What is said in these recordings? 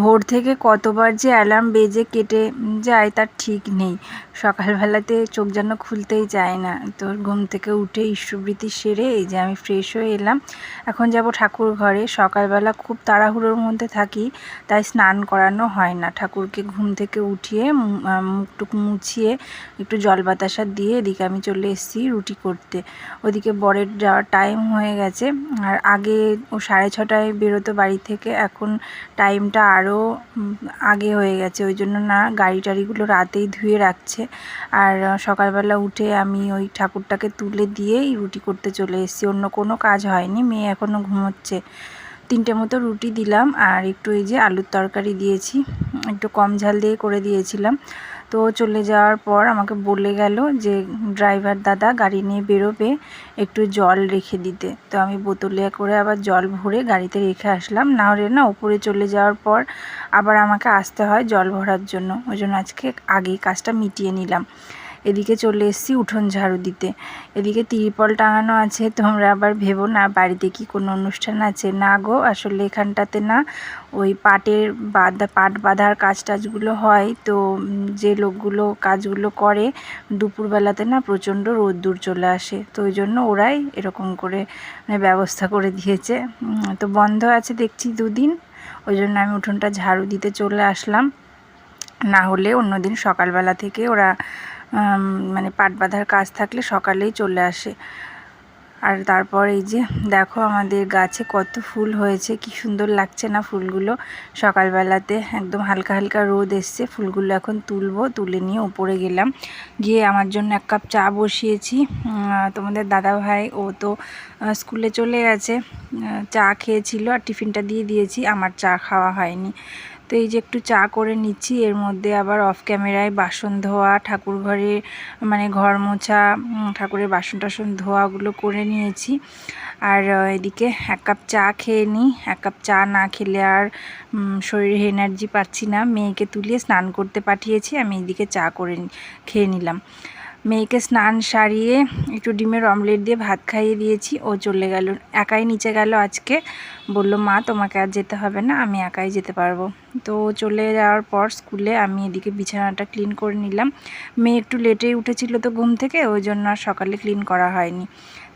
ভোর থেকে কতবার যে অ্যালার্ম বেজে কেটে যায় তার ঠিক নেই। সকালবেলাতে চোখ যেন খুলতেই চায় না। তো ঘুম থেকে উঠে ইষ্টবৃত্তি সেরে এই যে আমি ফ্রেশ হয়ে এলাম। এখন যাব ঠাকুর ঘরে। সকালবেলা খুব তাড়াহুড়োর মধ্যে থাকি, তাই স্নান করানো হয় না। ঠাকুরকে ঘুম থেকে উঠিয়ে মুখটুক মুছিয়ে একটু জল বাতাসা দিয়ে এদিকে আমি চলে এসেছি রুটি করতে। ওদিকে বরের যাওয়ার টাইম হয়ে গেছে। আর আগে ও সাড়ে ছটায় বেরোতো বাড়ি থেকে, এখন টাইমটা আরও আগে হয়ে গেছে। ওই জন্য না গাড়ি টাড়িগুলো রাতেই ধুয়ে রাখছে। আর সকালবেলা উঠে আমি ওই ঠাকুরটাকে তুলে দিয়েই রুটি করতে চলে এসেছি। অন্য কোনো কাজ হয়নি, মেয়ে এখনও ঘুমোচ্ছে। তিনটে মতো রুটি দিলাম আর একটু এই যে আলুর তরকারি দিয়েছি, একটু কম ঝাল দিয়ে করে দিয়েছিলাম। তো চলে যাওয়ার পর আমাকে বলে গেল যে, ড্রাইভার দাদা, গাড়ি নিয়ে বেরোবে, একটু জল রেখে দিতে। তো আমি বোতলে করে আবার জল ভরে গাড়িতে রেখে আসলাম। না হলে না উপরে চলে যাওয়ার পর আবার আমাকে আসতে হয় জল ভরার জন্য। ওই জন্য আজকে আগেই কাজটা মিটিয়ে নিলাম। এদিকে চলে এসেছি উঠোন ঝাড়ু দিতে। এদিকে তিরপল টাঙানো আছে, তোমরা আবার ভেবো না বাড়িতে কি কোনো অনুষ্ঠান আছে। না গো, আসলে এখানটাতে না ওই পাটের বাঁধা, পাট বাঁধার কাজ টাজগুলো হয়। তো যে লোকগুলো কাজগুলো করে, দুপুরবেলাতে না প্রচণ্ড রোদ্দুর চলে আসে। তো ওই জন্য ওরাই এরকম করে মানে ব্যবস্থা করে দিয়েছে। তো বন্ধ আছে দেখছি দুদিন। ওই জন্য আমি উঠোনটা ঝাড়ু দিতে চলে আসলাম। না হলে অন্যদিন সকালবেলা থেকে ওরা মানে পাট বাঁধার কাজ থাকলে সকালেই চলে আসে। আর তারপর এই যে, দেখো আমাদের গাছে কত ফুল হয়েছে, কি সুন্দর লাগছে না ফুলগুলো। সকালবেলাতে একদম হালকা হালকা রোদ এসছে, ফুলগুলো এখন তুলবো, তুলে নিয়ে উপরে গেলাম। গিয়ে আমার জন্য এক কাপ চা বসিয়েছি। তোমাদের দাদা ভাই ও তো স্কুলে চলে গেছে। চা খেয়েছিল আর টিফিনটা দিয়ে দিয়েছি, আমার চা খাওয়া হয়নি। তো এই যে একটু চা করে নিচ্ছি। এর মধ্যে আবার অফ ক্যামেরায় বাসন ধোয়া, ঠাকুর ঘরে মানে ঘর মোছা ঠাকুরের বাসন টাসন ধোয়াগুলো করে নিয়েছি। আর এদিকে এক কাপ চা খেয়ে নিই। এক কাপ চা না খেলে আর শরীরে এনার্জি পাচ্ছি না। মেয়েকে তুলিয়ে স্নান করতে পাঠিয়েছি। আমি এদিকে চা করে খেয়ে নিলাম। মেয়েকে স্নান সারিয়ে একটু ডিমের অমলেট দিয়ে ভাত খাইয়ে দিয়েছি। ও চলে গেল, একাই নিচে গেল আজকে। বলল, মা, তোমাকে আর যেতে হবে না। আমি একাই যেতে পারব। তো চলে যাওয়ার পর স্কুলে আমি এদিকে বিছানাটা ক্লিন করে নিলাম। মেয়ে একটু লেটেই উঠেছিল তো ঘুম থেকে, ওই জন্য আর সকালে ক্লিন করা হয়নি।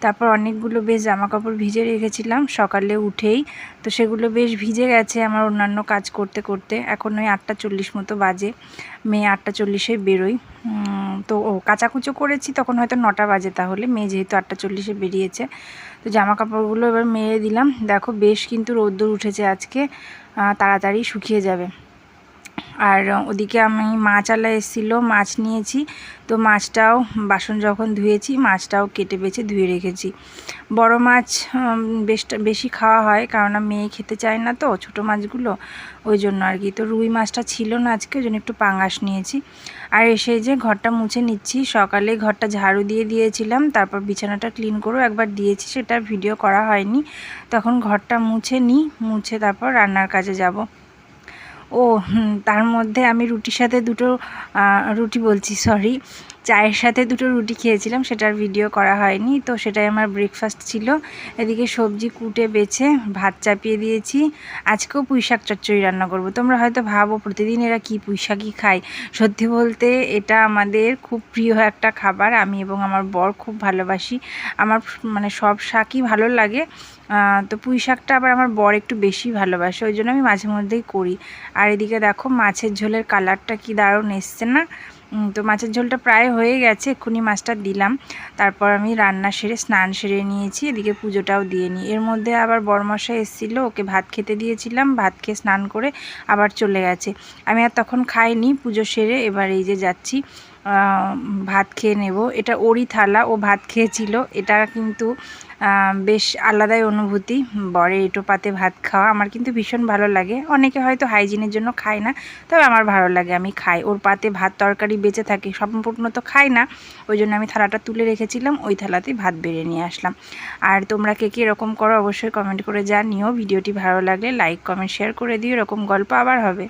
তারপর অনেকগুলো বেশ জামা কাপড় ভিজে রেখেছিলাম, সকালে উঠেই তো সেগুলো বেশ ভিজে গেছে আমার অন্যান্য কাজ করতে করতে। এখন ওই আটটা চল্লিশ মতো বাজে, মেয়ে আটটা চল্লিশে বেরোই তো ও কাচাকুচো করেছি, তখন হয়তো নটা বাজে তাহলে, মেয়ে যেহেতু আটটা চল্লিশে বেরিয়েছে। তো জামা কাপড়গুলো এবার মেরে দিলাম। দেখো বেশ কিন্তু রোদ্দুর উঠেছে আজকে। তাড়াতাড়ি শুকিয়ে যাবে। আর ওদিকে আমি মাছ আলা এসেছিল, মাছ নিয়েছি। তো মাছটাও বাসন যখন ধুয়েছি, মাছটাও কেটে বেছে ধুয়ে রেখেছি। বড় মাছ বেশটা বেশি খাওয়া হয়, কারণ মেয়ে খেতে চায় না তো, ছোট মাছগুলো। ওই জন্য আর কি। তো রুই মাছটা ছিল না আজকে, ওই জন্য একটু পাঙ্গাস নিয়েছি। আর এসে যে ঘরটা মুছে নিচ্ছি, সকালে ঘরটা ঝাড়ু দিয়ে দিয়েছিলাম, তারপর বিছানাটা ক্লিন করেও একবার দিয়েছি, সেটা ভিডিও করা হয়নি। তখন ঘরটা মুছে নিই, মুছে তারপর রান্নার কাজে যাব। ও তার মধ্যে আমি রুটির সাথে দুটো রুটি বলছি সরি চায়ের সাথে দুটো রুটি খেয়েছিলাম, সেটার ভিডিও করা হয়নি, তো সেটাই আমার ব্রেকফাস্ট ছিল। এদিকে সবজি কুটে বেছে ভাত চাপিয়ে দিয়েছি। আজকেও পুঁই শাক চচ্চড়ি রান্না করব। তোমরা হয়তো ভাবো, প্রতিদিন এরা কি পুঁই শাকই খায়? সত্যি বলতে এটা আমাদের খুব প্রিয় একটা খাবার। আমি এবং আমার বর খুব ভালোবাসি। আমার মানে সব শাকই ভালো লাগে। তো পুঁই শাকটা আবার আমার বর একটু বেশি ভালোবাসে, ওই জন্য আমি মাঝে মধ্যেই করি। আর এদিকে দেখো, মাছের ঝোলের কালারটা কি দারুণ এসছে না? তো মাছের ঝোলটা প্রায় হয়ে গেছে, এক্ষুনি মাছটা দিলাম। তারপর আমি রান্না সেরে, স্নান সেরে নিয়েছি, এদিকে পুজোটাও দিয়ে নিই। এর মধ্যে আবার বরমশা এসেছিল, ওকে ভাত খেতে দিয়েছিলাম, ভাত খেয়ে স্নান করে আবার চলে গেছে। আমি আর তখন খাইনি, পুজো সেরে এবার এই যে যাচ্ছি ভাত খেয়ে নেব। এটা ওরই থালা, ও ভাত খেয়েছিল, এটা কিন্তু বেশ আলাদাই অনুভূতি। বরে এটো পাতে ভাত খাওয়া আমার কিন্তু ভীষণ ভালো লাগে। অনেকে হয়তো হাইজিনের জন্য খায় না, তবে আমার ভালো লাগে, আমি খাই। ওর পাতে ভাত তরকারি বেঁচে থাকে, সম্পূর্ণ তো খাই না। ওই জন্য আমি থালাটা তুলে রেখেছিলাম, ওই থালাতে ভাত বেড়ে নিয়ে আসলাম। আর তোমরা কে কী এরকম করো অবশ্যই কমেন্ট করে জানিও। ভিডিওটি ভালো লাগলে লাইক, কমেন্ট, শেয়ার করে দিও। এরকম গল্প আবার হবে।